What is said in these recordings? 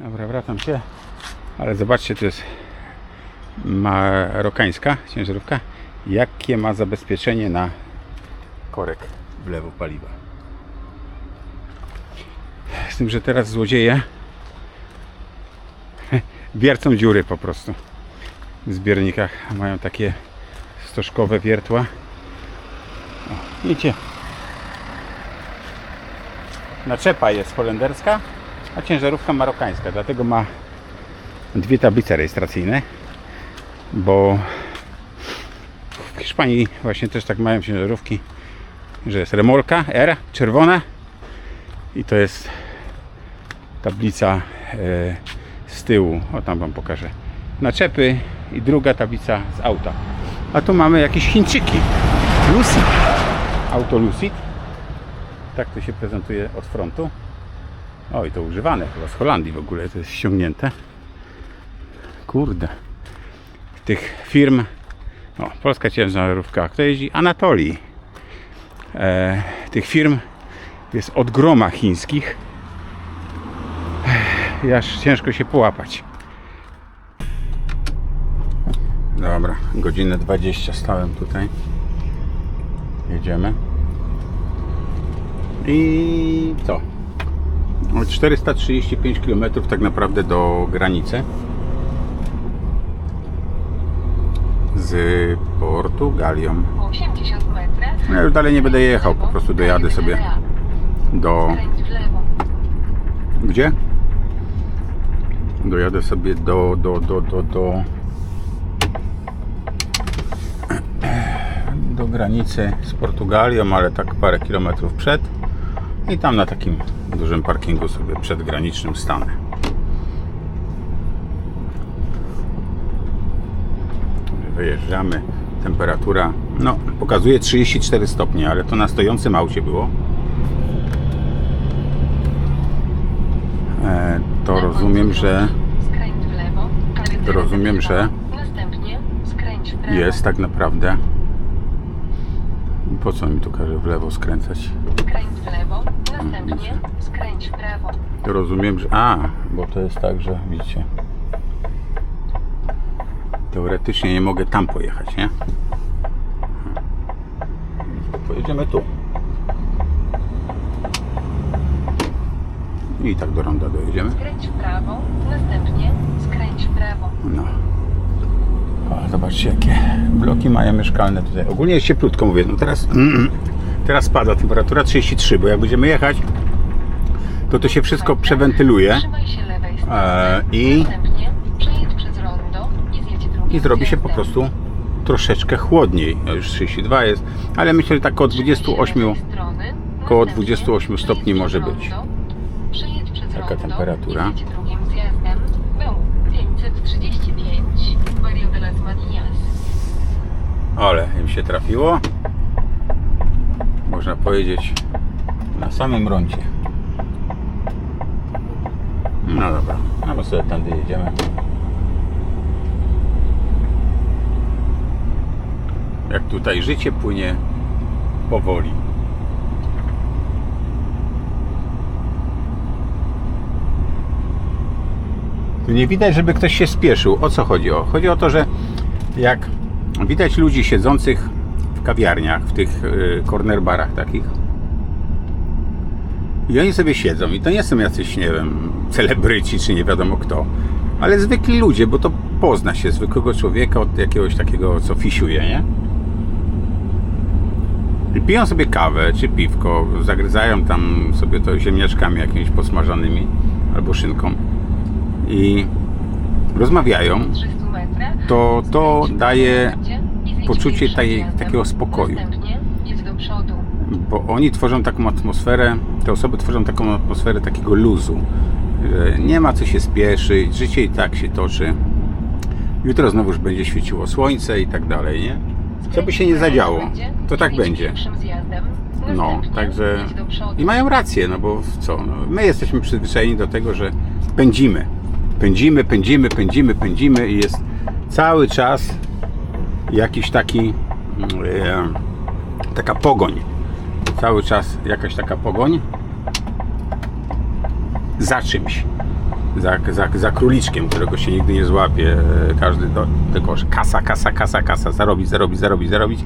Dobra, wracam się. Ale zobaczcie, to jest marokańska ciężarówka. Jakie ma zabezpieczenie na korek wlewu paliwa. Z tym, że teraz złodzieje wiercą dziury po prostu w zbiornikach. Mają takie stożkowe wiertła. O, widzicie. Naczepa jest holenderska, a ciężarówka marokańska. Dlatego ma dwie tablice rejestracyjne, bo w Hiszpanii właśnie też tak mają ciężarówki, że jest remolka R czerwona i to jest tablica e, z tyłu, o tam wam pokażę, naczepy i druga tablica z auta. A tu mamy jakieś Chińczyki. Lucid. Auto Lucid. Tak to się prezentuje od frontu. O i to używane chyba z Holandii w ogóle to jest ściągnięte. Kurde. Tych firm. O, polska ciężarówka. Kto jeździ? Anatolii. E, tych firm jest od groma chińskich. I aż ciężko się połapać. Dobra, godzinę 20 stałem tutaj. Jedziemy. I co? No, 435 km tak naprawdę do granicy z Portugalią. 80 metrów. No, Ja już dalej nie będę jechał, po prostu dojadę sobie do... Gdzie? Dojadę sobie do, do, do, do, do... Do granicy z Portugalią, ale tak parę kilometrów przed. I tam na takim dużym parkingu sobie przedgranicznym stanę. Wyjeżdżamy. Temperatura, no, pokazuje 34 stopnie, ale to na stojącym aucie było. E, to rozumiem, że To rozumiem, że chwilą. Następnie skręć w prawo. jest tak naprawdę. Po co mi tu każe w lewo skręcać? Skręć w lewo. Następnie skręć w prawo. Rozumiem, że. A, bo to jest tak, że widzicie. Teoretycznie nie mogę tam pojechać, nie? Pojedziemy tu. I tak do ronda dojedziemy. Skręć w prawo. Następnie skręć w prawo. No. O, zobaczcie jakie bloki mają mieszkalne tutaj. Ogólnie jest cieplutko, mówię. No teraz, teraz spada temperatura 33, bo jak będziemy jechać, to to się wszystko przewentyluje. E, i- i zrobi się po prostu troszeczkę chłodniej. No już 32 jest, ale myślę, że tak około 28, koło 28 stopni może być. Taka temperatura. Ale im się trafiło. Można powiedzieć na samym rondzie. No dobra, no bo sobie tędy jedziemy. Jak tutaj życie płynie powoli. Tu nie widać, żeby ktoś się spieszył. O co chodzi? O, chodzi o to, że jak widać ludzi siedzących w kawiarniach, w tych y, corner barach takich. I oni sobie siedzą i to nie są jacyś, nie wiem, celebryci czy nie wiadomo kto, ale zwykli ludzie, bo to pozna się zwykłego człowieka od jakiegoś takiego, co fisiuje, nie? I piją sobie kawę czy piwko, zagryzają tam sobie to ziemniaczkami jakimiś posmażonymi albo szynką i rozmawiają 300 metrach. To to daje poczucie tej, takiego spokoju. Bo oni tworzą taką atmosferę, te osoby tworzą taką atmosferę takiego luzu, nie ma co się spieszyć, życie i tak się toczy. Jutro znowuż będzie świeciło słońce i tak dalej, nie? Co by się nie zadziało, to tak będzie. No, także i mają rację, no bo co, no, my jesteśmy przyzwyczajeni do tego, że pędzimy, pędzimy, pędzimy, pędzimy, pędzimy i jest cały czas jakiś taki e, taka pogoń, cały czas jakaś taka pogoń za czymś. za, za, za króliczkiem, którego się nigdy nie złapie. E, Każdy do, tylko kasa, kasa, kasa, kasa, zarobić, zarobić, zarobić, zarobić.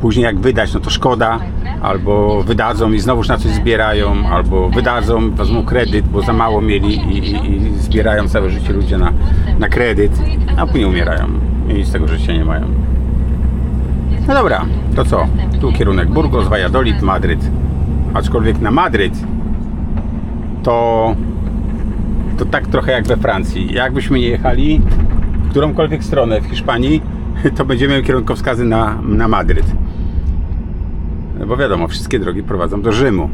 Później jak wydać, no to szkoda, albo wydadzą i znowuż na coś zbierają, albo wydadzą, wezmą kredyt, bo za mało mieli i, i, i zbierają całe życie ludzie na, na kredyt, a później umierają i nic z tego życia nie mają. No dobra, to co? Tu kierunek Burgos, Valladolid, Madryt. Aczkolwiek na Madryt to, to tak trochę jak we Francji. Jakbyśmy nie jechali w którąkolwiek stronę w Hiszpanii, to będziemy mieli kierunkowskazy na, na Madryt. No Bo wiadomo, wszystkie drogi prowadzą do Rzymu.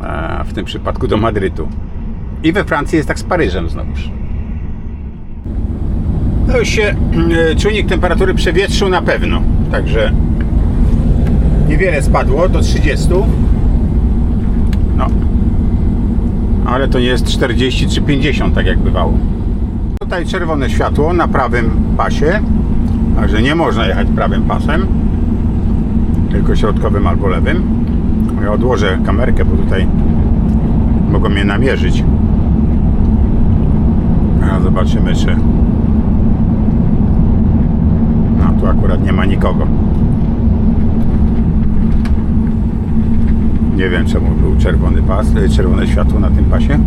A w tym przypadku do Madrytu. I we Francji jest tak z Paryżem znowuż. No już się e, czujnik temperatury przewietrzył na pewno. Także niewiele spadło do 30. No. Ale to nie jest 40 czy 50, tak jak bywało. Tutaj czerwone światło na prawym pasie. Także nie można jechać prawym pasem. Tylko środkowym albo lewym. Ja odłożę kamerkę, bo tutaj mogą mnie namierzyć. A zobaczymy, czy no tu akurat nie ma nikogo. Nie wiem czemu był czerwony pas, e, czerwone światło na tym pasie.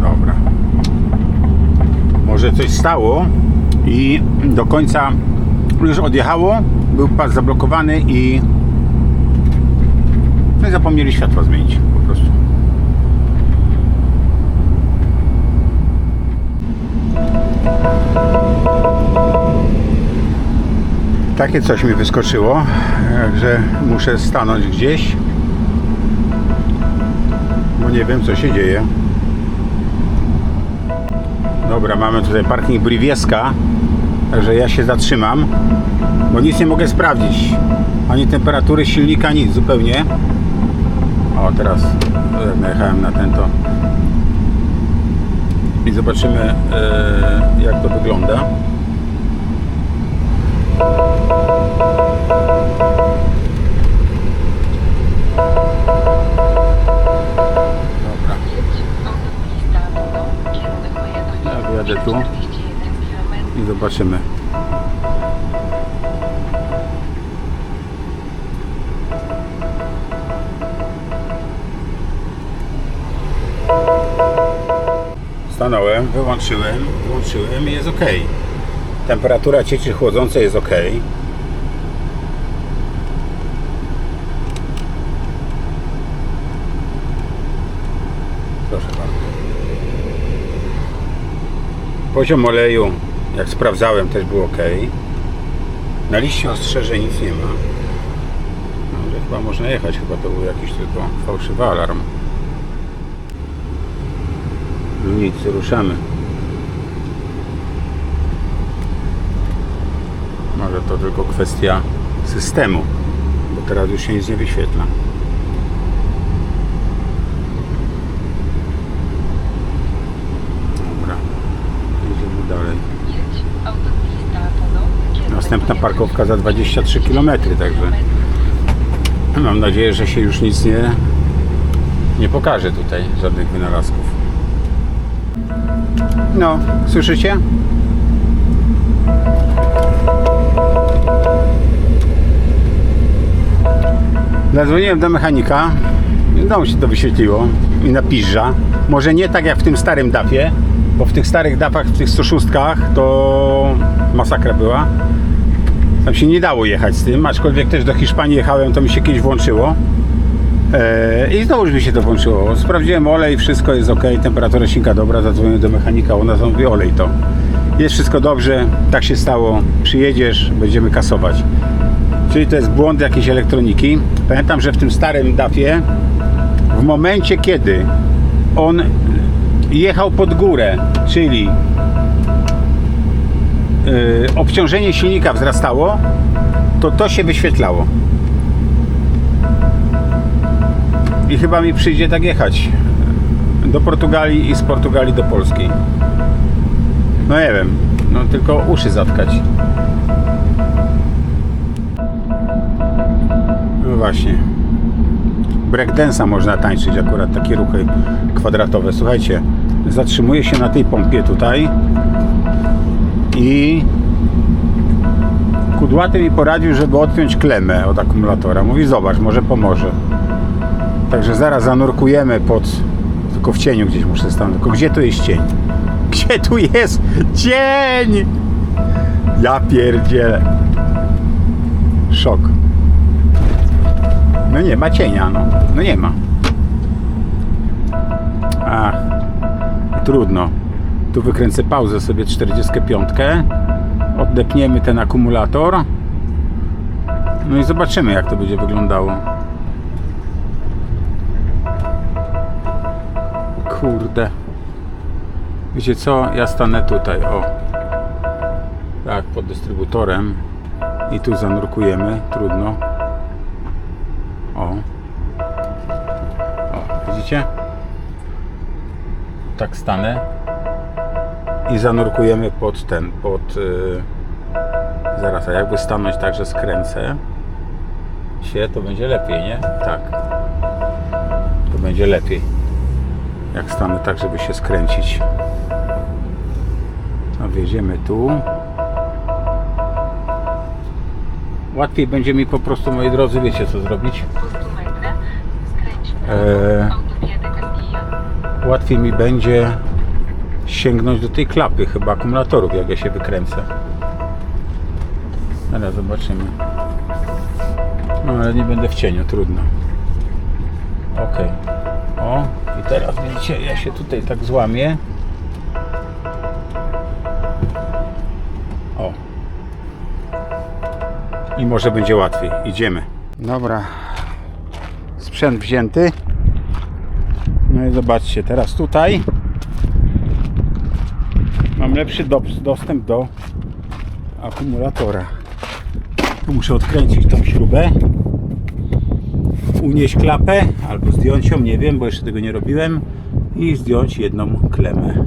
Dobra. Może coś stało i do końca już odjechało, był pas zablokowany i no zapomnieli światła zmienić po prostu. Takie coś mi wyskoczyło, że muszę stanąć gdzieś, bo nie wiem co się dzieje. Dobra, mamy tutaj parking Briwieska, także ja się zatrzymam, bo nic nie mogę sprawdzić. Ani temperatury silnika, nic zupełnie. O, teraz jak najechałem na ten to. I zobaczymy e, jak to wygląda. Wyjadę tu. 41 km. i zobaczymy. Stanąłem, wyłączyłem, włączyłem i jest ok. Temperatura cieczy chłodzącej jest ok. Proszę bardzo. Poziom oleju, jak sprawdzałem, też był ok. Na liście ostrzeżeń nic nie ma. No, ale chyba można jechać, chyba to był jakiś tylko fałszywy alarm. No nic, ruszamy. Może to tylko kwestia systemu, bo teraz już się nic nie wyświetla. Dobra, jedziemy dalej. Jedź. Autopista Luno, kierunek Następna parkowka za 23 km, także mam nadzieję, że się już nic nie, nie pokaże tutaj, żadnych wynalazków. No, słyszycie? Zadzwoniłem do mechanika, znowu się to wyświetliło i na piża. Może nie tak jak w tym starym dafie, bo w tych starych dafach, w tych 106 to masakra była. Tam się nie dało jechać z tym, aczkolwiek też do Hiszpanii jechałem, to mi się kiedyś włączyło. Eee, I znowu mi się to włączyło. Sprawdziłem olej, wszystko jest ok, temperatura silnika dobra, zadzwoniłem do mechanika, ona mówi olej to. Jest wszystko dobrze, tak się stało, przyjedziesz, będziemy kasować. Czyli to jest błąd jakiejś elektroniki. Pamiętam, że w tym starym DAFie w momencie kiedy on jechał pod górę, czyli obciążenie silnika wzrastało, to to się wyświetlało. I chyba mi przyjdzie tak jechać do Portugalii i z Portugalii do Polski. No nie wiem, no tylko uszy zatkać. No właśnie. breakdance'a można tańczyć, akurat takie ruchy kwadratowe. Słuchajcie, zatrzymuję się na tej pompie tutaj i kudłaty mi poradził, żeby odpiąć klemę od akumulatora. Mówi, zobacz, może pomoże. Także zaraz zanurkujemy pod, tylko w cieniu gdzieś muszę stanąć. Tylko gdzie tu jest cień? Gdzie tu jest cień? Ja pierdzielę. Szok. No nie ma cienia, no. No nie ma. Ach, trudno. Tu wykręcę pauzę sobie 45. Oddepniemy ten akumulator. No i zobaczymy jak to będzie wyglądało. Kurde. Wiecie co? Ja stanę tutaj, o. Tak, pod dystrybutorem. I tu zanurkujemy, trudno. O. O, widzicie? Tak stanę. I zanurkujemy pod ten, pod... Yy... Zaraz, a jakby stanąć tak, że skręcę się, to będzie lepiej, nie? Tak. To będzie lepiej. Jak stanę tak, żeby się skręcić. A wjedziemy tu. Łatwiej będzie mi po prostu, moi drodzy, wiecie co zrobić? Po 100 metrach skręć w prawo. Eee. Łatwiej mi będzie sięgnąć do tej klapy chyba akumulatorów, jak ja się wykręcę. Ale zobaczymy. No ale nie będę w cieniu, trudno. Ok. O, i teraz widzicie, ja się tutaj tak złamię. O. I może będzie łatwiej. Idziemy. Dobra. Sprzęt wzięty. No i zobaczcie, teraz tutaj mam lepszy do, dostęp do akumulatora. Tu muszę odkręcić tą śrubę, unieść klapę albo zdjąć ją, nie wiem, bo jeszcze tego nie robiłem i zdjąć jedną klemę.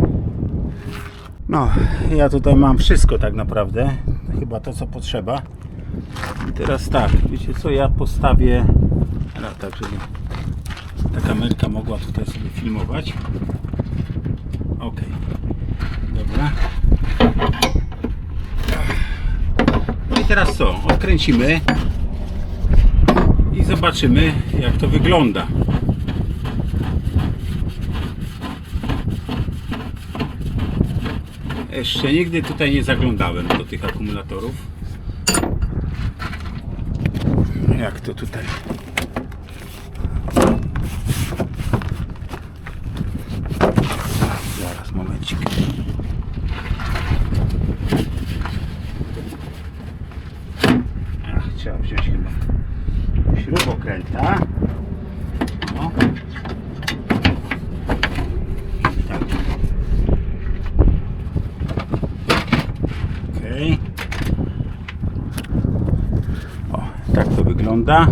No, ja tutaj mam wszystko tak naprawdę, chyba to co potrzeba. I teraz tak, wiecie co, ja postawię, ale tak, żeby ta kamerka mogła tutaj sobie filmować. Ok. Dobra. No i teraz co? Odkręcimy i zobaczymy jak to wygląda. Jeszcze nigdy tutaj nie zaglądałem do tych akumulatorów. Jak to tutaj Zaraz, momencik. Ach, trzeba wziąć chyba śrubokręta. O. Tak. Okej. O, tak to wygląda.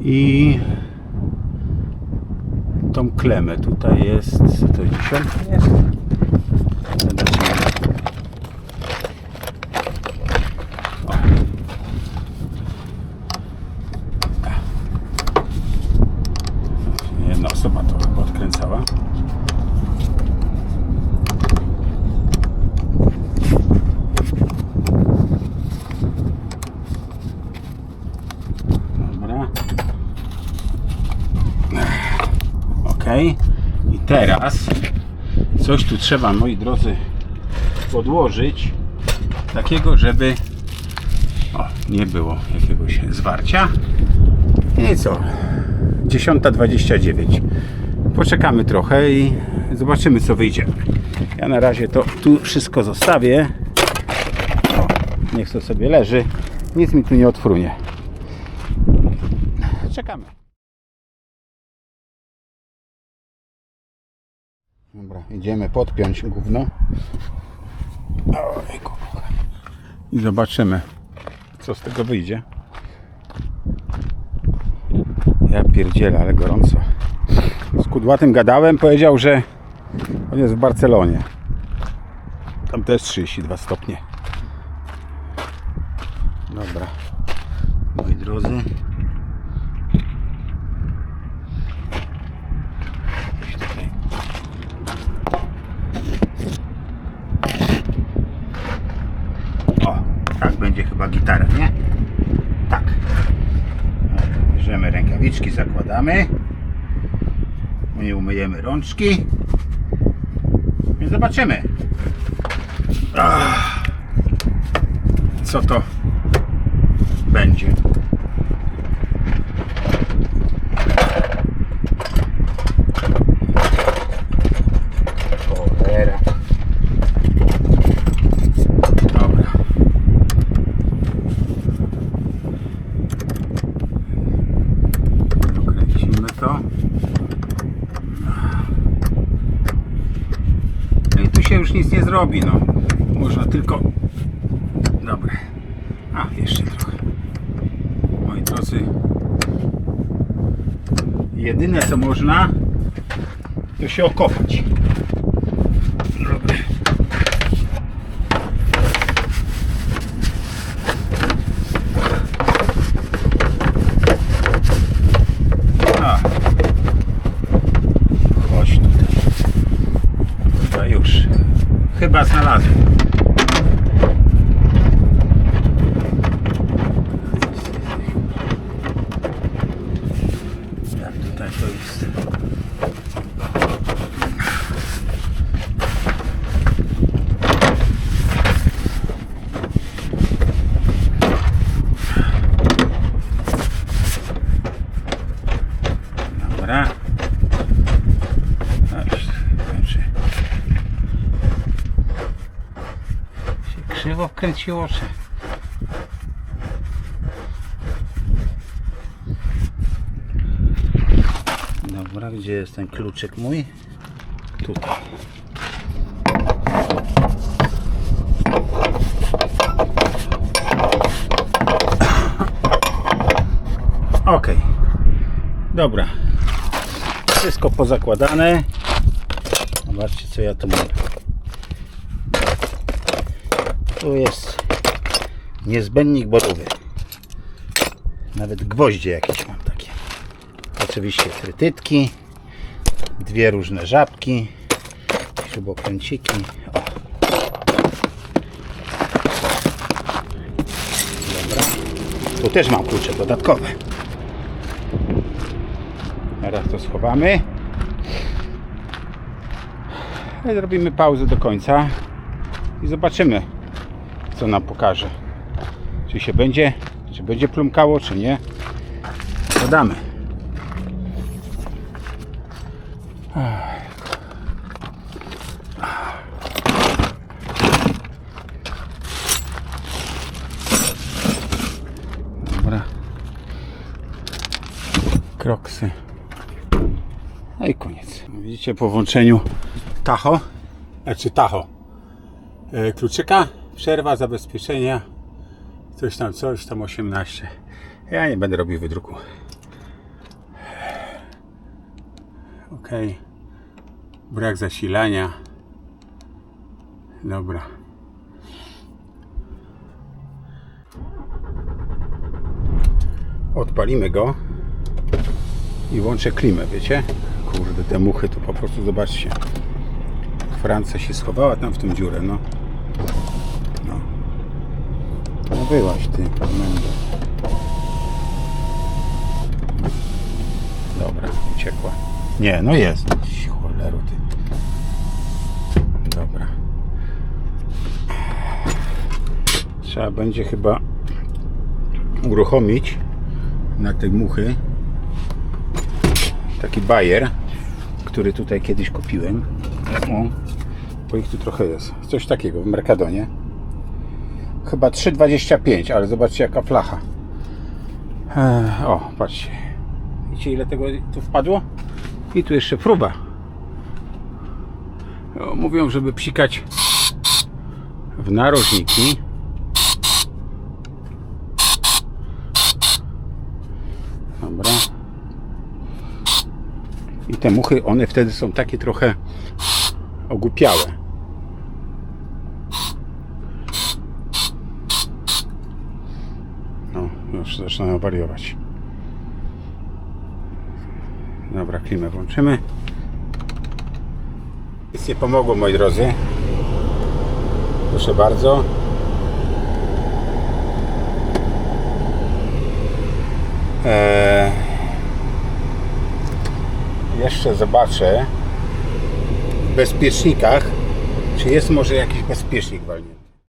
I tą klemę. Tutaj jest, co to jest, dziesiątka jest? Zobaczymy. O. Jedna osoba to chyba odkręcała. Dobra. Ok. I teraz coś tu trzeba, moi drodzy, podłożyć takiego, żeby o, nie było jakiegoś zwarcia. I co? 10.29. Poczekamy trochę i zobaczymy, co wyjdzie. Ja na razie to tu wszystko zostawię. O, niech to sobie leży. Nic mi tu nie odfrunie. Czekamy. Dobra, idziemy podpiąć gówno. I zobaczymy, co z tego wyjdzie. Ja pierdzielę, ale gorąco. Z kudłatym gadałem, powiedział, że on jest w Barcelonie. Tam też 32 stopnie. Dobra. Moi drodzy. Tak, będzie chyba gitara, nie? Tak. Bierzemy rękawiczki, zakładamy. Nie umyjemy rączki. I zobaczymy. Co to będzie. Cholera. Dobra. Dokręcimy to. No i tu się zrobi, no. Można tylko... Dobra. A, jeszcze trochę. Moi drodzy. Jedyne co można, to się okopać. Dobra. A. Chodź tutaj. Chyba już. Chyba znalazłem. 28 Dobra, gdzie jest ten kluczyk mój? Tutaj. Ok. Dobra. Wszystko pozakładane. Zobaczcie co ja tu mam. Tu jest niezbędnik borowy. Nawet gwoździe jakieś mam takie. Oczywiście trytytki. Dwie różne żabki. Śrubokręciki. O. Dobra. Tu też mam klucze dodatkowe. Teraz to schowamy. I zrobimy pauzę do końca i zobaczymy, co nam pokaże. Czy się będzie, czy będzie plumkało, czy nie. Dodamy. Dobra. Kroksy. No i koniec. Widzicie po włączeniu tacho, znaczy tacho, e, kluczyka, przerwa zabezpieczenia, coś tam, coś tam 18. Ja nie będę robił wydruku. Ok. Brak zasilania. Dobra. Odpalimy go i włączę klimę, wiecie? Kurde, te muchy to po prostu zobaczcie. Francja się schowała tam w tą dziurę. No, no byłaś ty, Mendo. Dobra, uciekła. Nie, no jest. Cholero ty. Dobra. Trzeba będzie chyba uruchomić na te muchy taki bajer, który tutaj kiedyś kupiłem. O, bo ich tu trochę jest. Coś takiego w Mercadonie. Chyba 3,25, ale zobaczcie jaka flacha. O, patrzcie. Widzicie ile tego tu wpadło? I tu jeszcze próba. O, mówią, żeby psikać w narożniki. Dobra. I te muchy, one wtedy są takie trochę ogłupiałe. zaczynają wariować. Dobra, klimę włączymy. Nic nie pomogło, moi drodzy. Proszę bardzo. Eee, jeszcze zobaczę w bezpiecznikach, czy jest może jakiś bezpiecznik walnięty.